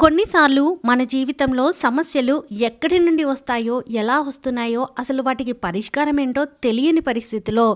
కొన్నిసార్లు మన జీవితంలో సమస్యలు ఎక్కడి నుండి వస్తాయో ఎలా వస్తున్నాయో అసలు వాటికి పరిష్కారం ఏంటో తెలియని పరిస్థితిలో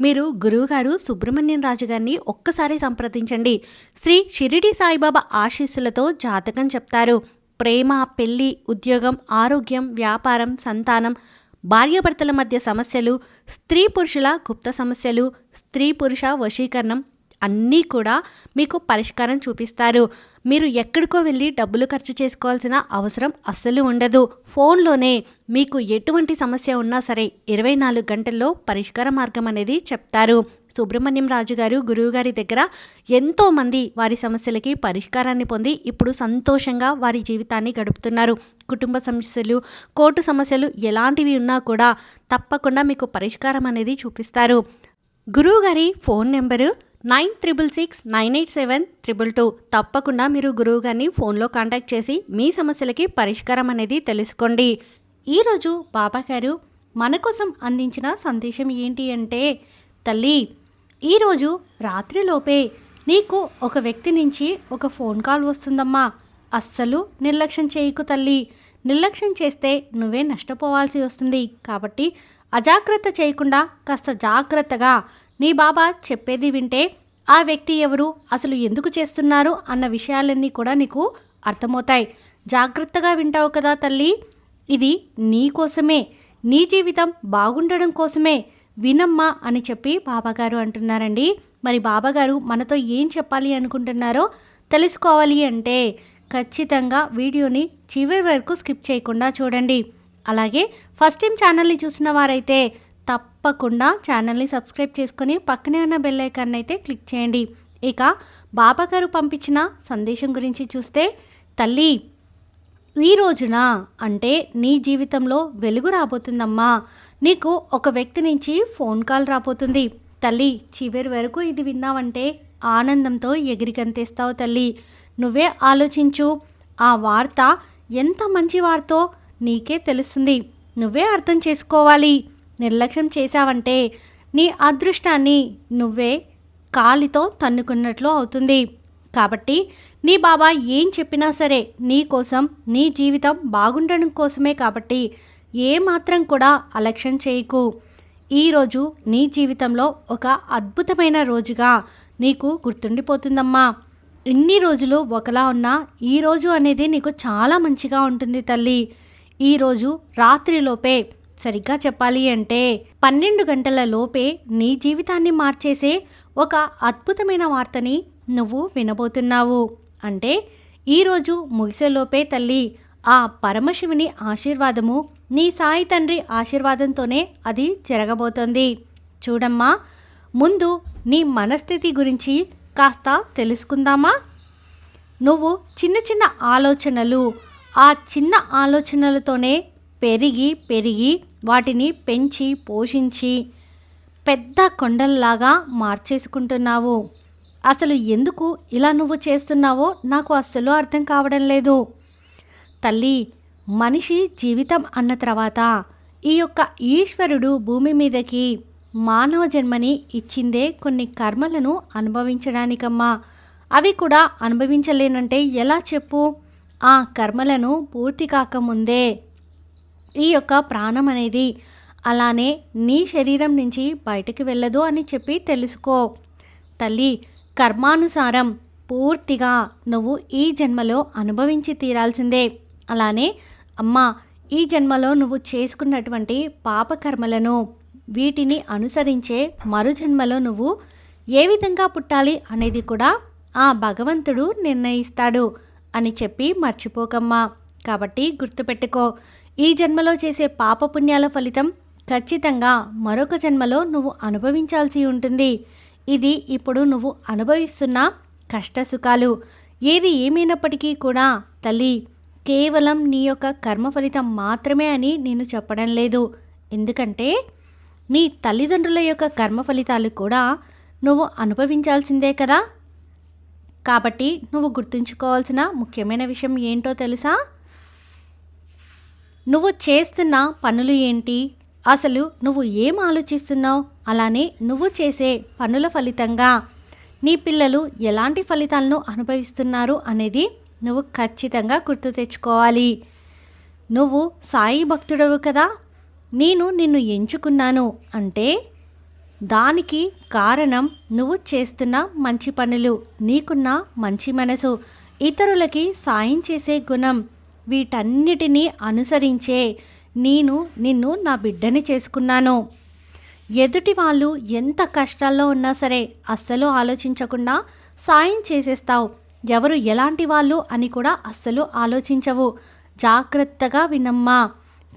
మీరు గురువుగారు సుబ్రహ్మణ్యం రాజు గారిని ఒక్కసారి సంప్రదించండి. శ్రీ షిరిడి సాయిబాబా ఆశీస్సులతో జాతకం చెప్తారు. ప్రేమ పెళ్ళి ఉద్యోగం ఆరోగ్యం వ్యాపారం సంతానం భార్యాభర్తల మధ్య సమస్యలు స్త్రీ పురుషుల గుప్త సమస్యలు స్త్రీ పురుష వశీకరణం అన్నీ కూడా మీకు పరిష్కారం చూపిస్తారు. మీరు ఎక్కడికో వెళ్ళి డబ్బులు ఖర్చు చేసుకోవాల్సిన అవసరం అస్సలు ఉండదు. ఫోన్లోనే మీకు ఎటువంటి సమస్య ఉన్నా సరే ఇరవై నాలుగు గంటల్లో పరిష్కార మార్గం అనేది చెప్తారు. సుబ్రహ్మణ్యం రాజు గారు గురువుగారి దగ్గర ఎంతోమంది వారి సమస్యలకి పరిష్కారాన్ని పొంది ఇప్పుడు సంతోషంగా వారి జీవితాన్ని గడుపుతున్నారు. కుటుంబ సమస్యలు కోర్టు సమస్యలు ఎలాంటివి ఉన్నా కూడా తప్పకుండా మీకు పరిష్కారం అనేది చూపిస్తారు. గురువుగారి phone number nine triple six nine eight seven triple two. తప్పకుండా మీరు గురువు గారిని ఫోన్లో కాంటాక్ట్ చేసి మీ సమస్యలకి పరిష్కారం అనేది తెలుసుకోండి. ఈరోజు బాబా గారు మన కోసం అందించిన సందేశం ఏంటి అంటే తల్లి ఈరోజు రాత్రిలోపే నీకు ఒక వ్యక్తి నుంచి ఒక ఫోన్ కాల్ వస్తుందమ్మా. అస్సలు నిర్లక్ష్యం చేయకు తల్లి. నిర్లక్ష్యం చేస్తే నువ్వే నష్టపోవాల్సి వస్తుంది. కాబట్టి అజాగ్రత్త చేయకుండా కాస్త జాగ్రత్తగా నీ బాబా చెప్పేది వింటే ఆ వ్యక్తి ఎవరు అసలు ఎందుకు చేస్తున్నారు అన్న విషయాలన్నీ కూడా నీకు అర్థమవుతాయి. జాగ్రత్తగా వింటావు కదా తల్లి. ఇది నీ కోసమే. నీ జీవితం బాగుండడం కోసమే. వినమ్మా అని చెప్పి బాబాగారు అంటున్నారండి. మరి బాబాగారు మనతో ఏం చెప్పాలి అనుకుంటున్నారో తెలుసుకోవాలి అంటే ఖచ్చితంగా వీడియోని చివరి వరకు స్కిప్ చేయకుండా చూడండి. అలాగే ఫస్ట్ టైం ఛానల్ని చూసిన వారైతే తప్పకుండా ఛానల్ని సబ్స్క్రైబ్ చేసుకొని పక్కనే ఉన్న బెల్ ఐకాన్ అయితే క్లిక్ చేయండి. ఇక బాబా గారు పంపించిన సందేశం గురించి చూస్తే తల్లి ఈ రోజున అంటే నీ జీవితంలో వెలుగు రాబోతుందమ్మా. నీకు ఒక వ్యక్తి నుంచి ఫోన్ కాల్ రాబోతుంది. తల్లి చివరి వరకు ఇది విన్నావంటే ఆనందంతో ఎగిరికంతేస్తావు తల్లి. నువ్వే ఆలోచించు. ఆ వార్త ఎంత మంచి వార్తో నీకే తెలుస్తుంది. నువ్వే అర్థం చేసుకోవాలి. నిర్లక్ష్యం చేశావంటే నీ అదృష్టాన్ని నువ్వే కాలితో తన్నుకున్నట్లు అవుతుంది. కాబట్టి నీ బాబా ఏం చెప్పినా సరే నీ కోసం నీ జీవితం బాగుండడం కోసమే కాబట్టి ఏ మాత్రం కూడా అలక్ష్యం చేయకు. ఈరోజు నీ జీవితంలో ఒక అద్భుతమైన రోజుగా నీకు గుర్తుండిపోతుందమ్మా. ఇన్ని రోజులు ఒకలా ఉన్నా ఈరోజు అనేది నీకు చాలా మంచిగా ఉంటుంది తల్లి. ఈరోజు రాత్రిలోపే సరిగ్గా చెప్పాలి అంటే పన్నెండు గంటల లోపే నీ జీవితాన్ని మార్చేసే ఒక అద్భుతమైన వార్తని నువ్వు వినబోతున్నావు. అంటే ఈరోజు ముగిసేలోపే తల్లి ఆ పరమశివుని ఆశీర్వాదము నీ సాయి తండ్రి ఆశీర్వాదంతోనే అది జరగబోతోంది. చూడమ్మా ముందు నీ మనస్థితి గురించి కాస్త తెలుసుకుందామా? నువ్వు చిన్న చిన్న ఆలోచనలు ఆ చిన్న ఆలోచనలతోనే పెరిగి పెరిగి వాటిని పెంచి పోషించి పెద్ద కొండల్లాగా మార్చేసుకుంటున్నావు. అసలు ఎందుకు ఇలా నువ్వు చేస్తున్నావో నాకు అస్సలు అర్థం కావడం లేదు. తల్లి మనిషి జీవితం అన్న తర్వాత ఈ యొక్క ఈశ్వరుడు భూమి మీదకి మానవ జన్మని ఇచ్చిందే కొన్ని కర్మలను అనుభవించడానికమ్మా. అవి కూడా అనుభవించలేనంటే ఎలా చెప్పు? ఆ కర్మలను పూర్తి కాకముందే ఈ యొక్క ప్రాణం అనేది అలానే నీ శరీరం నుంచి బయటకు వెళ్ళదు అని చెప్పి తెలుసుకో. తల్లి కర్మానుసారం పూర్తిగా నువ్వు ఈ జన్మలో అనుభవించి తీరాల్సిందే. అలానే అమ్మ ఈ జన్మలో నువ్వు చేసుకున్నటువంటి పాపకర్మలను వీటిని అనుసరించే మరు జన్మలో నువ్వు ఏ విధంగా పుట్టాలి అనేది కూడా ఆ భగవంతుడు నిర్ణయిస్తాడు అని చెప్పి మర్చిపోకమ్మా. కాబట్టి గుర్తుపెట్టుకో ఈ జన్మలో చేసే పాపపుణ్యాల ఫలితం ఖచ్చితంగా మరొక జన్మలో నువ్వు అనుభవించాల్సి ఉంటుంది. ఇది ఇప్పుడు నువ్వు అనుభవిస్తున్న కష్టసుఖాలు. ఏది ఏమైనప్పటికీ కూడా తల్లి కేవలం నీ యొక్క కర్మ ఫలితం మాత్రమే అని నేను చెప్పడం లేదు. ఎందుకంటే నీ తల్లిదండ్రుల యొక్క కర్మ ఫలితాలు కూడా నువ్వు అనుభవించాల్సిందే కదా. కాబట్టి నువ్వు గుర్తుంచుకోవాల్సిన ముఖ్యమైన విషయం ఏంటో తెలుసా? నువ్వు చేస్తున్న పనులు ఏంటి? అసలు నువ్వు ఏం ఆలోచిస్తున్నావు? అలానే నువ్వు చేసే పనుల ఫలితంగా నీ పిల్లలు ఎలాంటి ఫలితాలను అనుభవిస్తున్నారు అనేది నువ్వు ఖచ్చితంగా గుర్తు తెచ్చుకోవాలి. నువ్వు సాయి భక్తుడవు కదా? నేను నిన్ను ఎంచుకున్నాను అంటే దానికి కారణం నువ్వు చేస్తున్న మంచి పనులు నీకున్న మంచి మనసు ఇతరులకి సాయం చేసే గుణం వీటన్నిటినీ అనుసరించే నేను నిన్ను నా బిడ్డని చేసుకున్నాను. ఎదుటి వాళ్ళు ఎంత కష్టాల్లో ఉన్నా సరే అస్సలు ఆలోచించకుండా సాయం చేసేస్తావు. ఎవరు ఎలాంటి వాళ్ళు అని కూడా అస్సలు ఆలోచించవు. జాగ్రత్తగా వినమ్మా.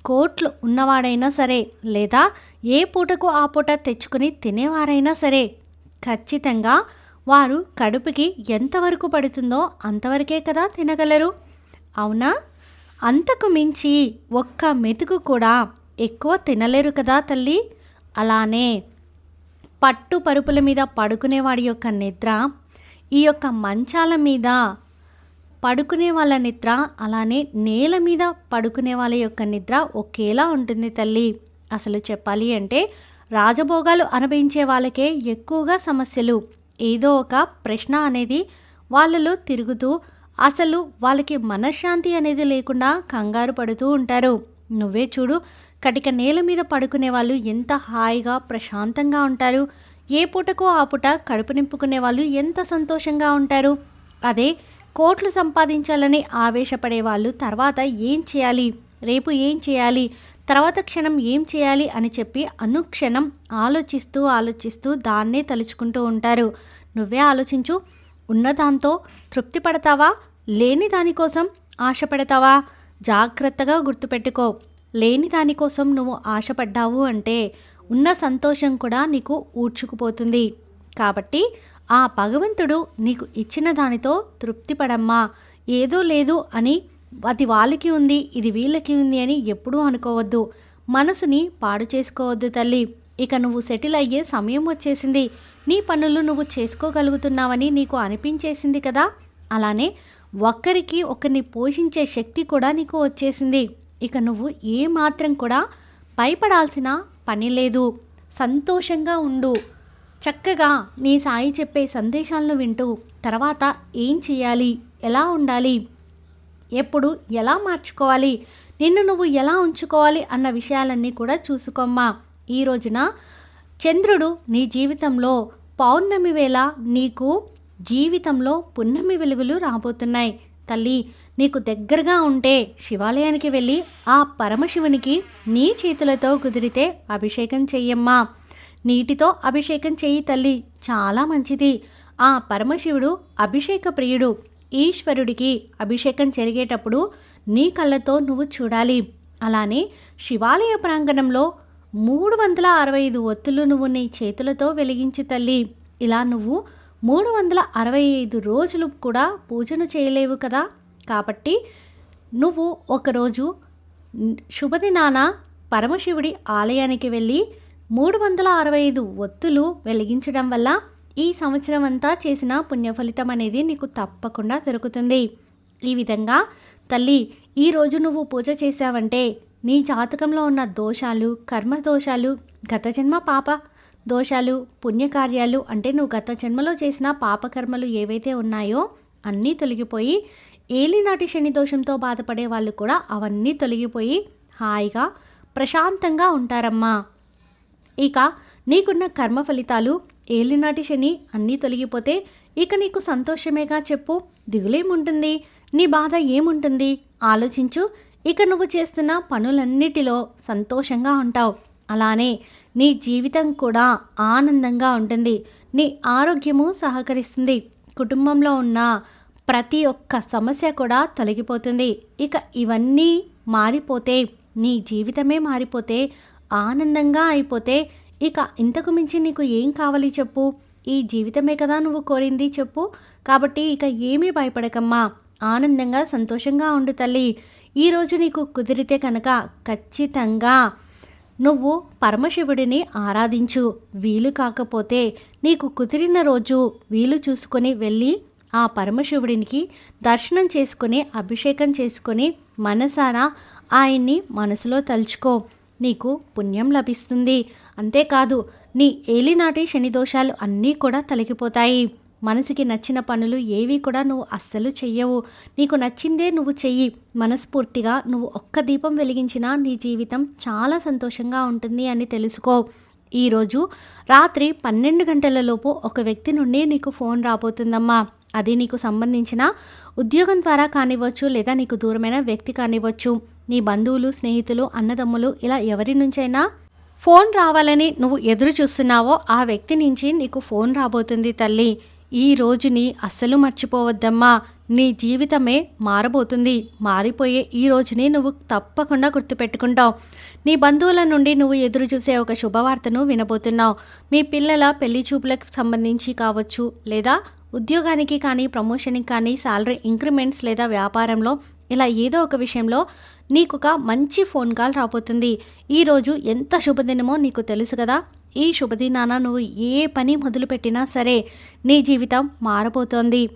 కోట్లు ఉన్నవాడైనా సరే లేదా ఏ పూటకు ఆ పూట తెచ్చుకుని తినేవారైనా సరే ఖచ్చితంగా వారు కడుపుకి ఎంతవరకు పడుతుందో అంతవరకే కదా తినగలరు. అవునా? అంతకు మించి ఒక్క మెతుకు కూడా ఎక్కువ తినలేరు కదా తల్లి? అలానే పట్టు పరుపుల మీద పడుకునేవాడి యొక్క నిద్ర ఈ యొక్క మంచాల మీద పడుకునే వాళ్ళ నిద్ర అలానే నేల మీద పడుకునే వాళ్ళ యొక్క నిద్ర ఒకేలా ఉంటుంది తల్లి. అసలు చెప్పాలి అంటే రాజభోగాలు అనుభవించే వాళ్ళకే ఎక్కువగా సమస్యలు. ఏదో ఒక ప్రశ్న అనేది వాళ్ళలో తిరుగుతూ అసలు వాళ్ళకి మనశ్శాంతి అనేది లేకుండా కంగారు పడుతూ ఉంటారు. నువ్వే చూడు కటిక నేల మీద పడుకునే వాళ్ళు ఎంత హాయిగా ప్రశాంతంగా ఉంటారు. ఏ పూటకో ఆ పూట కడుపు నింపుకునే వాళ్ళు ఎంత సంతోషంగా ఉంటారు. అదే కోట్లు సంపాదించాలని ఆవేశపడే వాళ్ళు తర్వాత ఏం చేయాలి? రేపు ఏం చేయాలి? తర్వాత క్షణం ఏం చేయాలి? అని చెప్పి అనుక్షణం ఆలోచిస్తూ ఆలోచిస్తూ దాన్నే తలుచుకుంటూ ఉంటారు. నువ్వే ఆలోచించు ఉన్నదాంతో తృప్తి పడతావా లేని దానికోసం ఆశపడతావా? జాగ్రత్తగా గుర్తుపెట్టుకో. లేని దానికోసం నువ్వు ఆశపడ్డావు అంటే ఉన్న సంతోషం కూడా నీకు ఊడ్చుకుపోతుంది. కాబట్టి ఆ భగవంతుడు నీకు ఇచ్చిన దానితో తృప్తి పడమ్మా ఏదో లేదు అని అది వాళ్ళకి ఉంది ఇది వీళ్ళకి ఉంది అని ఎప్పుడూ అనుకోవద్దు. మనసుని పాడు చేసుకోవద్దు తల్లి. ఇక నువ్వు సెటిల్ అయ్యే సమయం వచ్చేసింది. నీ పనులు నువ్వు చేసుకోగలుగుతున్నావని నీకు అనిపించేసింది కదా? అలానే ఒక్కరికి ఒకరిని పోషించే శక్తి కూడా నీకు వచ్చేసింది. ఇక నువ్వు ఏమాత్రం కూడా భయపడాల్సిన పని లేదు. సంతోషంగా ఉండు. చక్కగా నీ సాయి చెప్పే సందేశాలను వింటూ తర్వాత ఏం చేయాలి? ఎలా ఉండాలి? ఎప్పుడు ఎలా మార్చుకోవాలి? నిన్ను నువ్వు ఎలా ఉంచుకోవాలి? అన్న విషయాలన్నీ కూడా చూసుకోమ్మా. ఈ రోజున చంద్రుడు నీ జీవితంలో పౌర్ణమి వేళ నీకు జీవితంలో పున్నమి వెలుగులు రాబోతున్నాయి. తల్లి నీకు దగ్గరగా ఉంటే శివాలయానికి వెళ్ళి ఆ పరమశివునికి నీ చేతులతో కుదిరితే అభిషేకం చెయ్యమ్మా. నీటితో అభిషేకం చెయ్యి తల్లి చాలా మంచిది. ఆ పరమశివుడు అభిషేక ప్రియుడు ఈశ్వరుడికి అభిషేకం జరిగేటప్పుడు నీ కళ్ళతో నువ్వు చూడాలి. అలానే శివాలయ ప్రాంగణంలో మూడు వందల అరవై ఐదు ఒత్తులు నువ్వు నీ చేతులతో వెలిగించు తల్లి. ఇలా నువ్వు మూడు వందల అరవై ఐదు రోజులు కూడా పూజను చేయలేవు కదా. కాబట్టి నువ్వు ఒకరోజు శుభదినాన పరమశివుడి ఆలయానికి వెళ్ళి మూడు వందల అరవై ఐదు ఒత్తులు వెలిగించడం వల్ల ఈ సంవత్సరం అంతా చేసిన పుణ్యఫలితం అనేది నీకు తప్పకుండా దొరుకుతుంది. ఈ విధంగా తల్లి ఈరోజు నువ్వు పూజ చేశావంటే నీ జాతకంలో ఉన్న దోషాలు కర్మ దోషాలు గత జన్మ పాప దోషాలు పుణ్యకార్యాలు అంటే నువ్వు గత జన్మలో చేసిన పాపకర్మలు ఏవైతే ఉన్నాయో అన్నీ తొలగిపోయి ఏలినాటి శని దోషంతో బాధపడే వాళ్ళు కూడా అవన్నీ తొలగిపోయి హాయిగా ప్రశాంతంగా ఉంటారమ్మా. ఇక నీకున్న కర్మ ఫలితాలు ఏలినాటి శని అన్నీ తొలగిపోతే ఇక నీకు సంతోషమేగా చెప్పు దిగులేముంటుంది నీ బాధ ఏముంటుంది? ఆలోచించు ఇక నువ్వు చేస్తున్న పనులన్నిటిలో సంతోషంగా ఉంటావు. అలానే నీ జీవితం కూడా ఆనందంగా ఉంటుంది. నీ ఆరోగ్యము సహకరిస్తుంది. కుటుంబంలో ఉన్న ప్రతి ఒక్క సమస్య కూడా తొలగిపోతుంది. ఇక ఇవన్నీ మారిపోతే నీ జీవితమే మారిపోతే ఆనందంగా అయిపోతే ఇక ఇంతకు మించి నీకు ఏం కావాలి చెప్పు? ఈ జీవితమే కదా నువ్వు కోరింది చెప్పు. కాబట్టి ఇక ఏమీ భయపడకమ్మా. ఆనందంగా సంతోషంగా ఉండు తల్లి. ఈరోజు నీకు కుదిరితే కనుక ఖచ్చితంగా నువ్వు పరమశివుడిని ఆరాధించు. వీలు కాకపోతే నీకు కుదిరిన రోజు వీలు చూసుకొని వెళ్ళి ఆ పరమశివుడినికి దర్శనం చేసుకొని అభిషేకం చేసుకొని మనసారా ఆయన్ని మనసులో తలుచుకో. నీకు పుణ్యం లభిస్తుంది. అంతేకాదు నీ ఏలినాటి శని దోషాలు అన్నీ కూడా తొలగిపోతాయి. మనసుకి నచ్చిన పనులు ఏవి కూడా నువ్వు అస్సలు చెయ్యవు. నీకు నచ్చిందే నువ్వు చెయ్యి. మనస్ఫూర్తిగా నువ్వు ఒక్క దీపం వెలిగించినా నీ జీవితం చాలా సంతోషంగా ఉంటుంది అని తెలుసుకో. ఈరోజు రాత్రి పన్నెండు గంటలలోపు ఒక వ్యక్తి నుండి నీకు ఫోన్ రాబోతుందమ్మా. అది నీకు సంబంధించిన ఉద్యోగం ద్వారా కానివ్వచ్చు లేదా నీకు దూరమైన వ్యక్తి కానివ్వచ్చు. నీ బంధువులు స్నేహితులు అన్నదమ్ములు ఇలా ఎవరి నుంచైనా ఫోన్ రావాలని నువ్వు ఎదురు చూస్తున్నావో ఆ వ్యక్తి నుంచి నీకు ఫోన్ రాబోతుంది తల్లి. ఈ రోజుని అస్సలు మర్చిపోవద్దమ్మా. నీ జీవితమే మారబోతుంది. మారిపోయే ఈ రోజుని నువ్వు తప్పకుండా గుర్తుపెట్టుకుంటావు. నీ బంధువుల నుండి నువ్వు ఎదురు చూసే ఒక శుభవార్తను వినబోతున్నావు. మీ పిల్లల పెళ్ళి చూపులకు సంబంధించి కావచ్చు లేదా ఉద్యోగానికి కానీ ప్రమోషన్కి కానీ శాలరీ ఇంక్రిమెంట్స్ లేదా వ్యాపారంలో ఇలా ఏదో ఒక విషయంలో నీకు ఒక మంచి ఫోన్ కాల్ రాబోతుంది. ఈరోజు ఎంత శుభదినమో నీకు తెలుసు కదా? ఈ శుభదినాన నువ్వు ఏ పని మొదలుపెట్టినా సరే నీ జీవితం మారబోతోంది.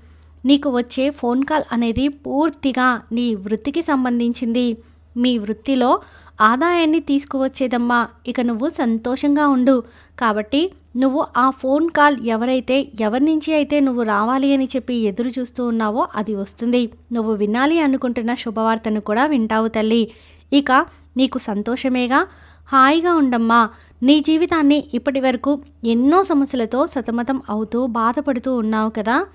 నీకు వచ్చే ఫోన్ కాల్ అనేది పూర్తిగా నీ వృత్తికి సంబంధించింది. మీ వృత్తిలో ఆదాయాన్ని తీసుకువచ్చేదమ్మా. ఇక నువ్వు సంతోషంగా ఉండు. కాబట్టి నువ్వు ఆ ఫోన్ కాల్ ఎవరైతే ఎవరి నుంచి అయితే నువ్వు రావాలి అని చెప్పి ఎదురు చూస్తూ ఉన్నావో అది వస్తుంది. నువ్వు వినాలి అనుకుంటున్న శుభవార్తను కూడా వింటావు తల్లి. ఇక నీకు సంతోషమేగా? హాయిగా ఉండమ్మా. నీ జీవితాన్ని ఇప్పటి వరకు ఎన్నో సమస్యలతో సతమతం అవుతూ బాధపడుతూ ఉన్నావు కదా?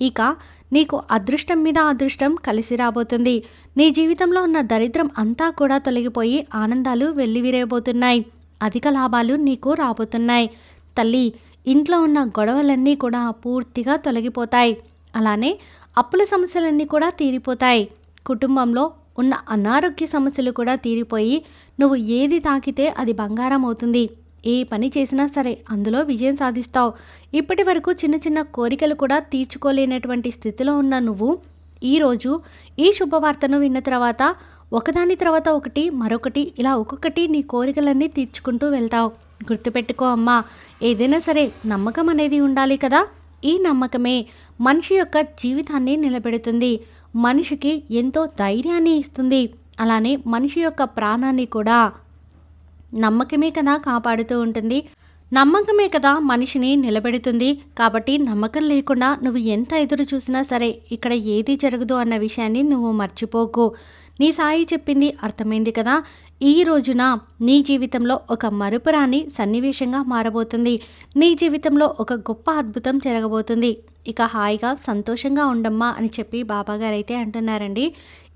ఇక నీకు అదృష్టం మీద అదృష్టం కలిసి రాబోతుంది. నీ జీవితంలో ఉన్న దరిద్రం అంతా కూడా తొలగిపోయి ఆనందాలు వెల్లివిరేయబోతున్నాయి అధిక లాభాలు నీకు రాబోతున్నాయి. తల్లి ఇంట్లో ఉన్న గొడవలన్నీ కూడా పూర్తిగా తొలగిపోతాయి. అలానే అప్పుల సమస్యలన్నీ కూడా తీరిపోతాయి. కుటుంబంలో ఉన్న అనారోగ్య సమస్యలు కూడా తీరిపోయి నువ్వు ఏది తాకితే అది బంగారం అవుతుంది. ఏ పని చేసినా సరే అందులో విజయం సాధిస్తావు. ఇప్పటి వరకు చిన్న చిన్న కోరికలు కూడా తీర్చుకోలేనటువంటి స్థితిలో ఉన్న నువ్వు ఈరోజు ఈ శుభవార్తను విన్న తర్వాత ఒకదాని తర్వాత ఒకటి మరొకటి ఇలా ఒక్కొక్కటి నీ కోరికలన్నీ తీర్చుకుంటూ వెళ్తావు. గుర్తుపెట్టుకో అమ్మా ఏదైనా సరే నమ్మకం అనేది ఉండాలి కదా? ఈ నమ్మకమే మనిషి యొక్క జీవితాన్ని నిలబెడుతుంది. మనిషికి ఎంతో ధైర్యాన్ని ఇస్తుంది. అలానే మనిషి యొక్క ప్రాణాన్ని కూడా నమ్మకమే కదా కాపాడుతూ ఉంటుంది. నమ్మకమే కదా మనిషిని నిలబెడుతుంది. కాబట్టి నమ్మకం లేకుండా నువ్వు ఎంత ఎదురు చూసినా సరే ఇక్కడ ఏది జరగదు అన్న విషయాన్ని నువ్వు మర్చిపోకు. నీ సాయి చెప్పింది అర్థమైంది కదా. ఈ రోజున నీ జీవితంలో ఒక మరుపురాని సన్నివేశంగా మారబోతుంది. నీ జీవితంలో ఒక గొప్ప అద్భుతం జరగబోతుంది. ఇక హాయిగా సంతోషంగా ఉండమ్మా అని చెప్పి బాబాగారు అయితే అంటున్నారండి.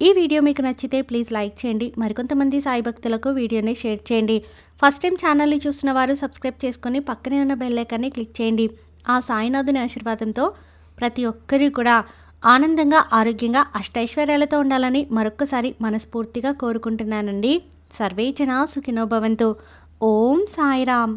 ఈ వీడియో మీకు నచ్చితే ప్లీజ్ లైక్ చేయండి. మరికొంతమంది సాయి భక్తులకు వీడియోని షేర్ చేయండి. ఫస్ట్ టైం ఛానల్ని చూసిన వారు సబ్స్క్రైబ్ చేసుకొని పక్కనే ఉన్న బెల్ ఐకాన్ని క్లిక్ చేయండి. ఆ సాయినాథుని ఆశీర్వాదంతో ప్రతి ఒక్కరి కూడా ఆనందంగా ఆరోగ్యంగా అష్టైశ్వర్యాలతో ఉండాలని మరొక్కసారి మనస్ఫూర్తిగా కోరుకుంటున్నానండి. సర్వే జనా ఓం సాయిరామ్.